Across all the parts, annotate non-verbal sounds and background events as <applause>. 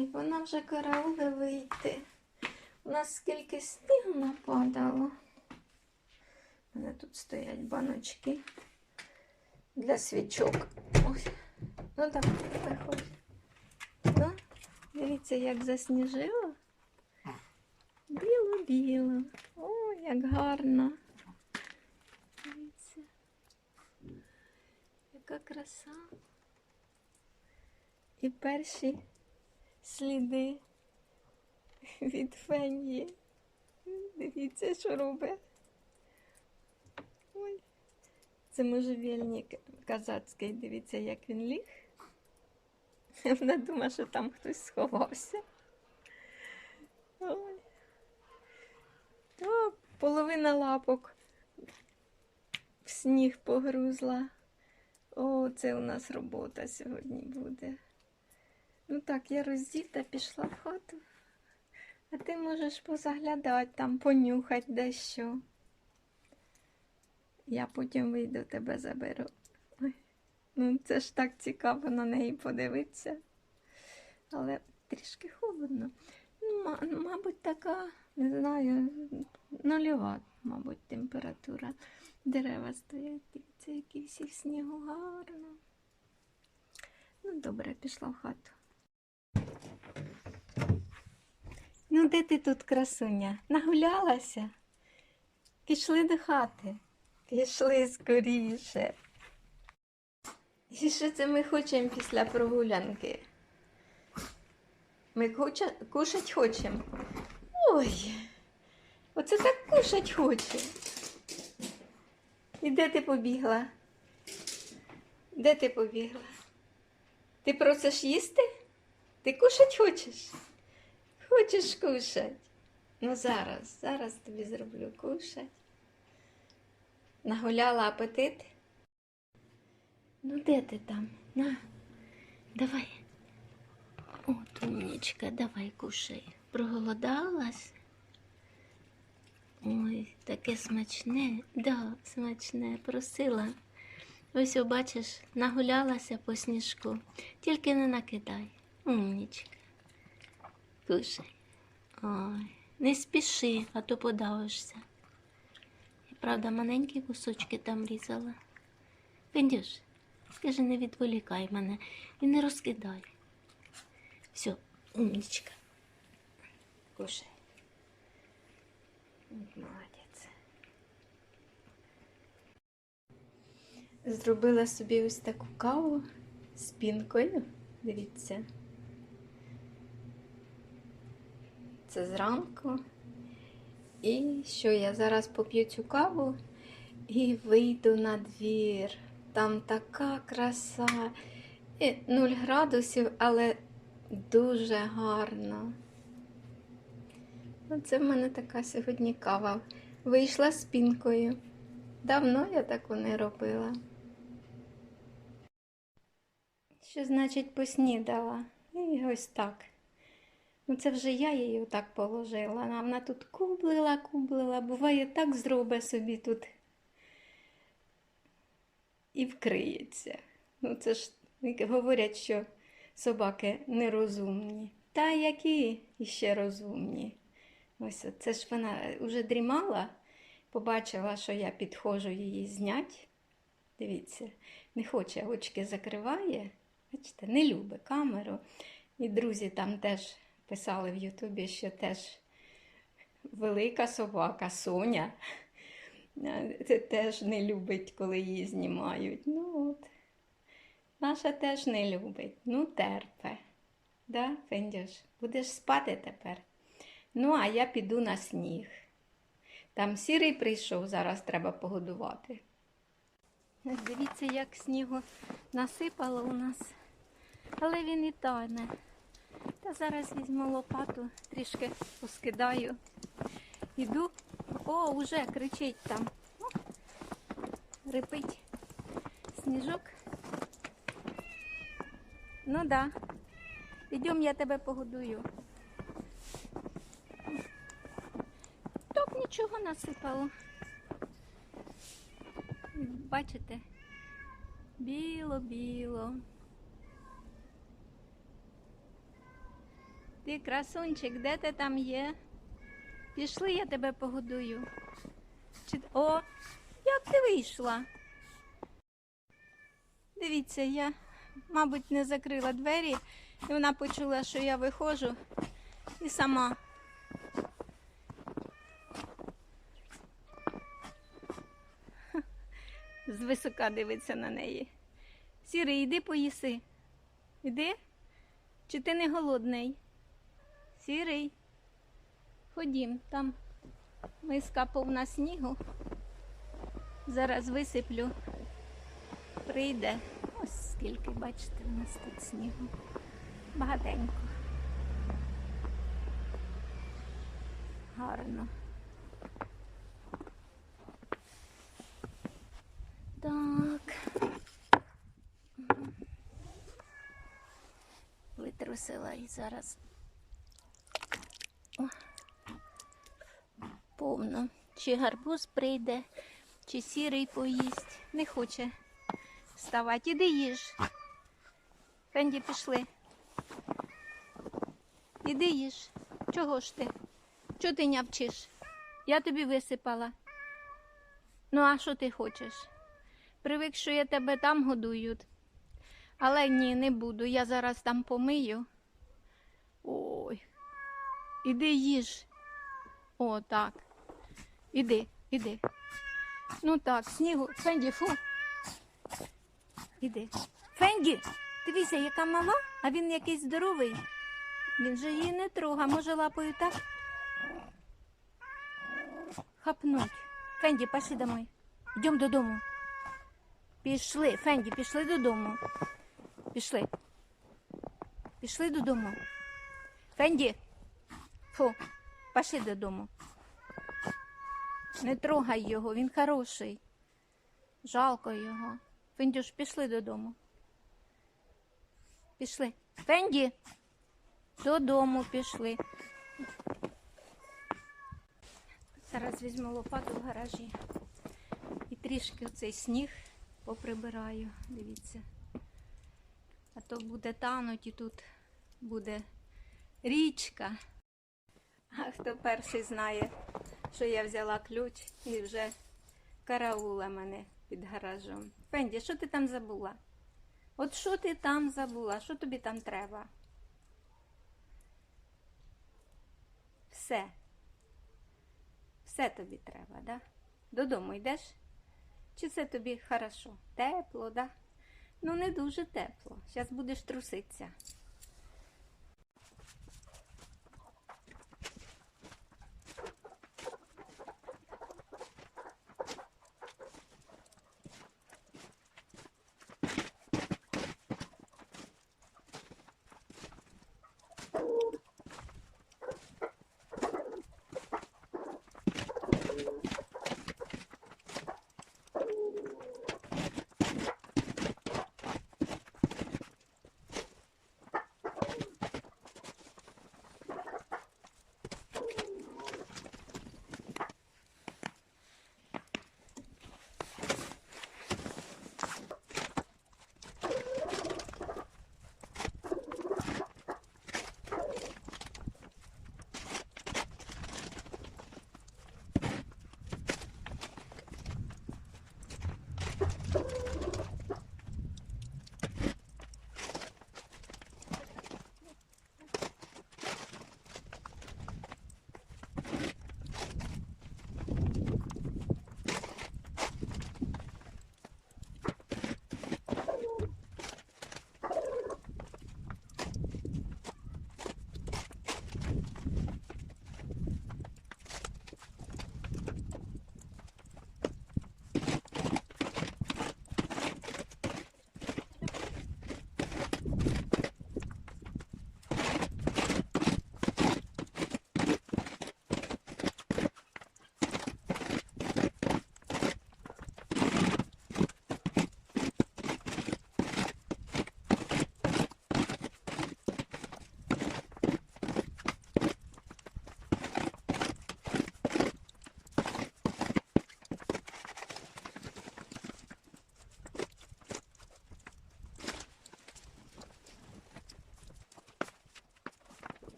Ой, вона вже карауле вийти. У нас скільки снігу нападало. У мене тут стоять баночки для свічок. Ось. Ну так, виходь. Ну, дивіться, як засніжило. Біло-біло. О, як гарно. Дивіться. Яка краса. І перші сліди від фенії. Дивіться, що робить. Ой. Це можжевельник казацький. Дивіться, як він ліг. Вона думає, що там хтось сховався. Ой. О, половина лапок в сніг погрузла. О, це у нас робота сьогодні буде. Ну так, я роздіта, пішла в хату. А ти можеш позаглядати там, понюхати дещо. Я потім вийду тебе заберу. Ой, ну це ж так цікаво на неї подивитися. Але трішки холодно. Ну, мабуть, така, не знаю, нульова, мабуть, температура. Дерева стоять, дивіться, які снігу гарно. Ну, добре, пішла в хату. Ну, де ти тут, красуня? Нагулялася? Пішли до хати. Пішли скоріше. І що це ми хочемо після прогулянки? Ми хоча... кушать хочемо. Ой, оце так кушать хоче. І де ти побігла? Де ти побігла? Ти просиш їсти? Ти кушать хочеш? Хочеш кушать? Ну зараз, зараз тобі зроблю кушать. Нагуляла апетит? Ну, де ти там? На, давай. От умнічка, давай кушай. Проголодалась? Ой, таке смачне, да, смачне, просила. Ось, бачиш, нагулялася по сніжку. Тільки не накидай. Умнічка. Кушай. Ой, не спіши, а то подавишся. Правда, маленькі кусочки там різала. Пендюш, скажи, не відволікай мене і не розкидай. Все, умнічка. Кушай. Молодець. Зробила собі ось таку каву з пінкою. Дивіться. Це зранку. І що я зараз поп'ю цю каву і вийду на двір. Там така краса. І 0 градусів, але дуже гарно. Оце в мене така сьогодні кава. Вийшла з пінкою. Давно я таку не робила. Що значить поснідала? І ось так. Ну, це вже я її отак положила. Вона тут кублила, кублила. Буває, так зробить собі тут і вкриється. Ну, це ж говорять, що собаки нерозумні. Та які іще розумні. Ось це ж вона вже дрімала, побачила, що я підходжу її знять. Дивіться, не хоче, очки закриває. Бачите, не любить камеру. І друзі там теж писали в Ютубі, що теж велика собака Соня е, теж не любить, коли її знімають. Ну от. Наша теж не любить. Ну, терпе. Да, Фендюш? Будеш спати тепер? Ну, а я піду на сніг. Там сірий прийшов, зараз треба погодувати. Дивіться, як снігу насипало у нас. Але він і тане. Та зараз візьму лопату, трішки поскидаю. Іду. О, уже кричить там. О, рипить сніжок. Ну да. Ідем, я тебе погодую. Так нічого насипало. Бачите? Біло-біло. Ти красунчик, де ти там є? Пішли, я тебе погодую. Чи... О, як ти вийшла? Дивіться, я, мабуть, не закрила двері, і вона почула, що я виходжу, і сама. Звисока дивиться на неї. Сірий, йди поїси. Іди? Чи ти не голодний? Сірий. Ходім, там миска повна снігу. Зараз висиплю. Прийде. Ось скільки, бачите, у нас тут снігу. Багатенько. Гарно. Так. Витрусила і зараз. Повно. Чи гарбуз прийде, чи сірий поїсть. Не хоче вставати. Іди їж. Фенді, пішли. Іди їж. Чого ж ти? Чого ти нявчиш? Я тобі висипала. Ну, а що ти хочеш? Привик, що я тебе там годую. Але ні, не буду. Я зараз там помию. Ой. Іди їж. О, так. Іди, іди. Ну так, снігу. Фенді, фу. Іди. Фенді, дивися, яка мала, а він якийсь здоровий. Він же її не трога, може лапою так. Хапнуть. Фенді, пошли домой. Йдемо додому. Пішли, Фенді, пішли додому. Пішли. Пішли додому. Фенді. Фу, пішли додому. Не трогай його, він хороший. Жалко його. Фендюш, пішли додому. Пішли. Фенді. Додому пішли. Зараз візьму лопату в гаражі і трішки оцей сніг поприбираю. Дивіться. А то буде тануть і тут буде річка. А хто перший знає, що я взяла ключ і вже караула мене під гаражом. Фенді, що ти там забула? От що ти там забула? Що тобі там треба? Все. Все тобі треба, да? Додому йдеш? Чи це тобі хорошо? Тепло, да? Ну, не дуже тепло. Зараз будеш труситися.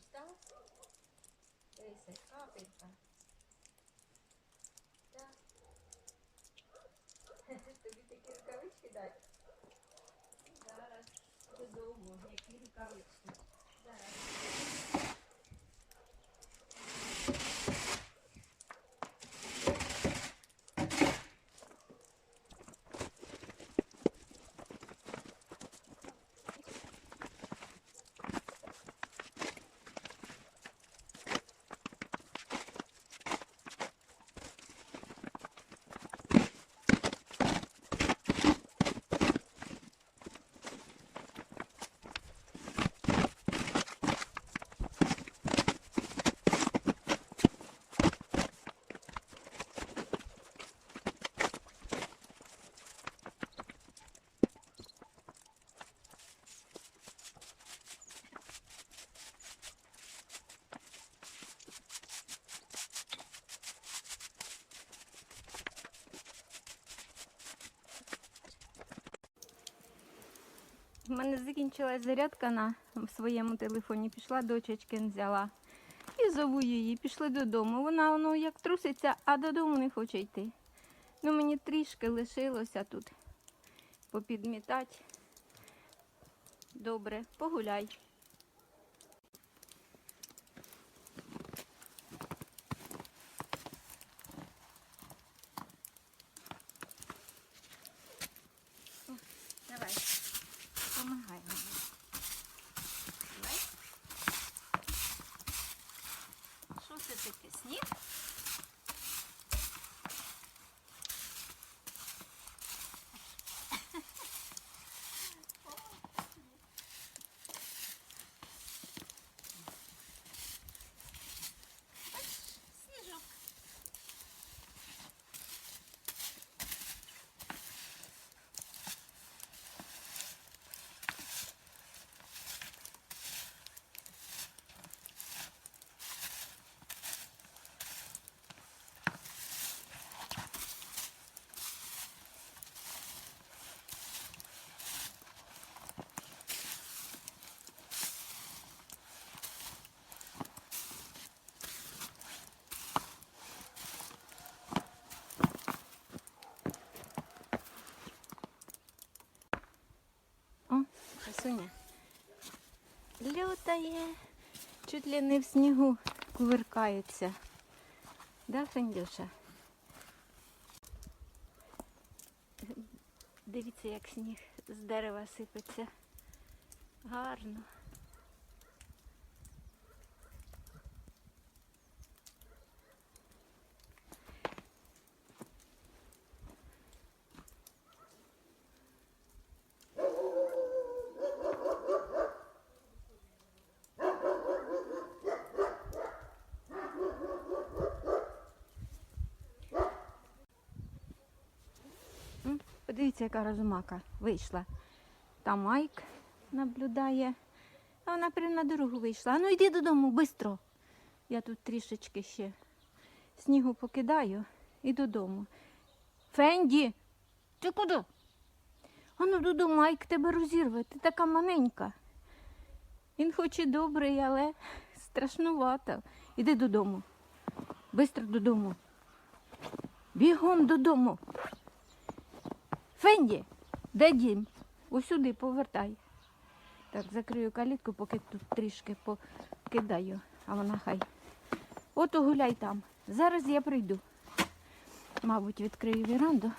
your stuff? There is a carpenter. Да. Тобі такі рукавички дать? Зараз додому, які рукавички. Зараз. У мене закінчилась зарядка на своєму телефоні. Пішла дочечки взяла. І зову її, пішли додому. Вона воно як труситься, а додому не хоче йти. Ну мені трішки лишилося тут попідмітати. Добре, погуляй. О, Давай, помагай мені. Давай. Що це таке? Сніг? Сніжок. О, красуня. Лютає. Чуть ли не в снігу кувиркається. Да, Фендюша? Дивіться, як сніг з дерева сипеться. Гарно. М, Подивіться, яка розумака вийшла. Там Майк наблюдає. А вона прямо на дорогу вийшла. А ну йди додому, швидко. Я тут трішечки ще снігу покидаю і додому. Фенді, ти куди? А ну додому, Майк тебе розірве, ти така маленька. Він хоч і добрий, але страшнувато. Іди додому. Бистро додому. Бігом додому. Фенді, де дім? Ось сюди повертай. Так, закрию калітку, поки тут трішки покидаю, а вона хай. От гуляй там. Зараз я прийду. Мабуть, відкрию віранду.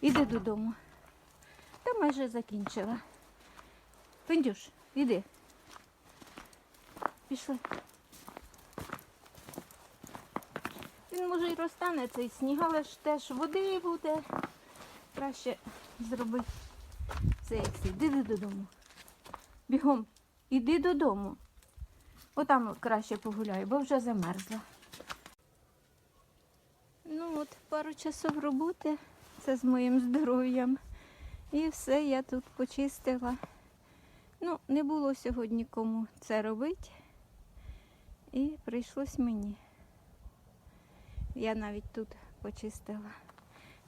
Іди додому. Та майже закінчила. Фендюш, іди. Пішли. Він може й розтане цей сніг, але ж теж води буде. Краще зроби секцію. Іди додому. Бігом, іди додому. Отам краще погуляй, бо вже замерзла. Ну от, пару часов роботи. Це з моїм здоров'ям. І все, я тут почистила. Ну, не було сьогодні кому це робити. І прийшлось мені. Я навіть тут почистила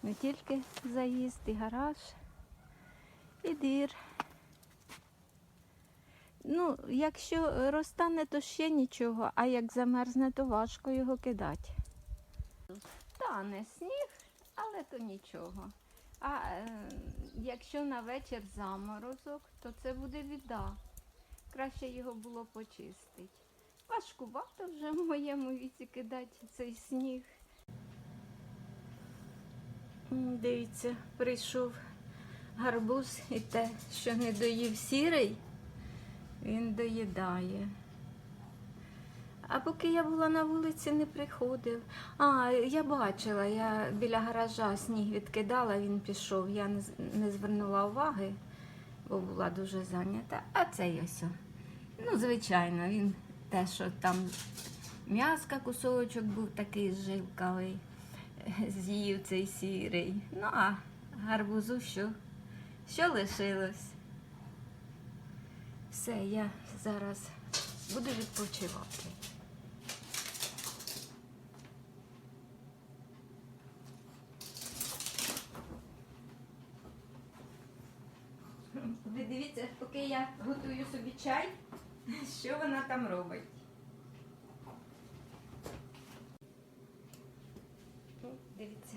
не тільки заїзд, і гараж, і двір. Ну, якщо розтане, то ще нічого, а як замерзне, то важко його кидати. Тане сніг, але то нічого. А е, якщо на вечір заморозок, то це буде біда. Краще його було почистити. Важкувато вже в моєму віці кидати цей сніг. Дивіться, прийшов гарбуз і те, що не доїв сірий, він доїдає. А поки я була на вулиці, не приходив. А, я бачила, я біля гаража сніг відкидала, він пішов. Я не, звернула уваги, бо була дуже зайнята. А цей ось. Ну, звичайно, він те, що там м'яска кусочок був такий жилкавий, <laughs> з'їв цей сірий. Ну, а гарбузу що? Що лишилось? Все, я зараз буду відпочивати. Ви дивіться, поки я готую собі чай, <laughs> що вона там робить. Ну, Дивіться.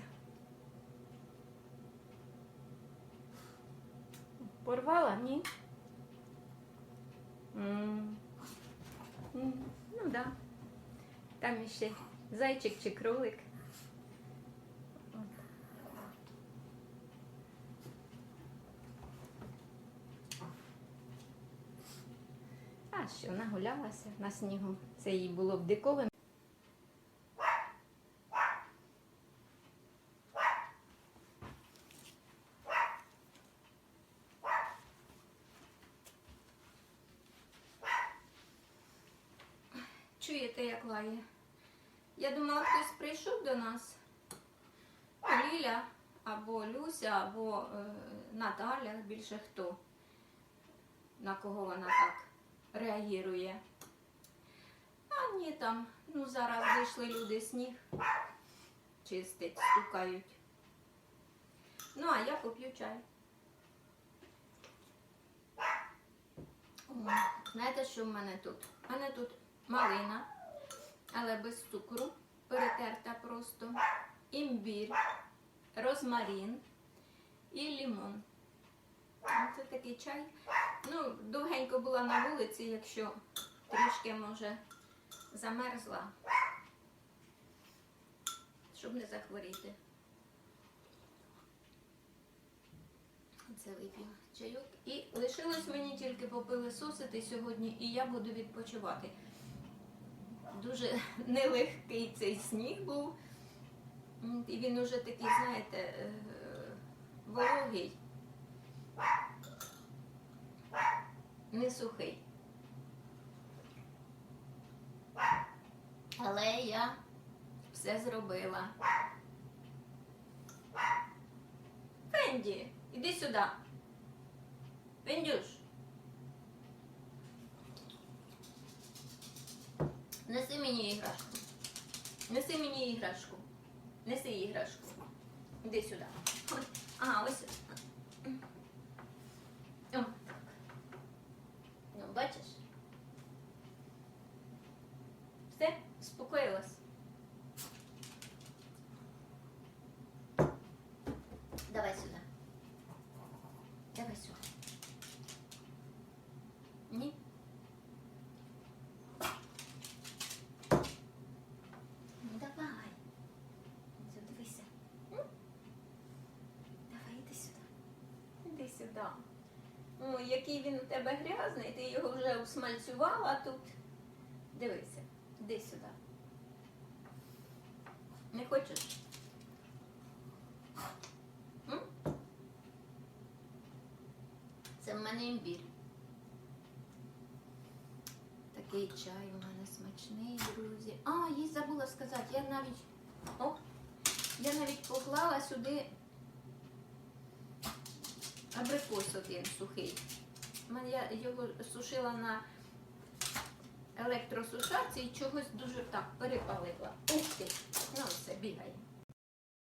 Порвала, ні? М. М, Ну да. Там іще зайчик чи кролик. А що, нагулялася на снігу. Це їй було б диковим. Чуєте, як лає? Я думала, хтось прийшов до нас. Ліля або Люся, або е, Наталя, більше хто. На кого вона так реагує. А ні, там, ну зараз вийшли люди сніг, чистить, стукають. Ну, а я поп'ю чай. О, знаєте, що в мене тут? У мене тут малина, але без цукру, перетерта просто, імбір, розмарин і лимон. Це такий чай. Ну, довгенько була на вулиці, якщо трішки, може, замерзла, щоб не захворіти. Це вип'ю чайок. І лишилось мені тільки попилисосити сьогодні, і я буду відпочивати. Дуже <laughs> нелегкий цей сніг був. І він уже такий, знаєте, е, вологий. Не сухий. Але я все зробила. Фенді, іди сюди. Фендюш. Неси мені іграшку. Неси мені іграшку. Неси іграшку. Іди сюди. Ага, ось. О, так. Ну, бачиш? Все, успокоїлась. Давай сюди. Давай сюди. Ні? Ну давай. Все, дивися. М? Давай, іди сюди. Іди сюди. Ой, який він у тебе грязний, ти його вже усмальцювала тут. Дивися, іди сюди. Не хочеш? Це в мене імбір. Такий чай у мене смачний, друзі. А, їй забула сказати, я навіть. О, я навіть поклала сюди абрикос один сухий. Мене Я його сушила на електросушарці і чогось дуже так перепалила. Ух ти! Ну все, бігає.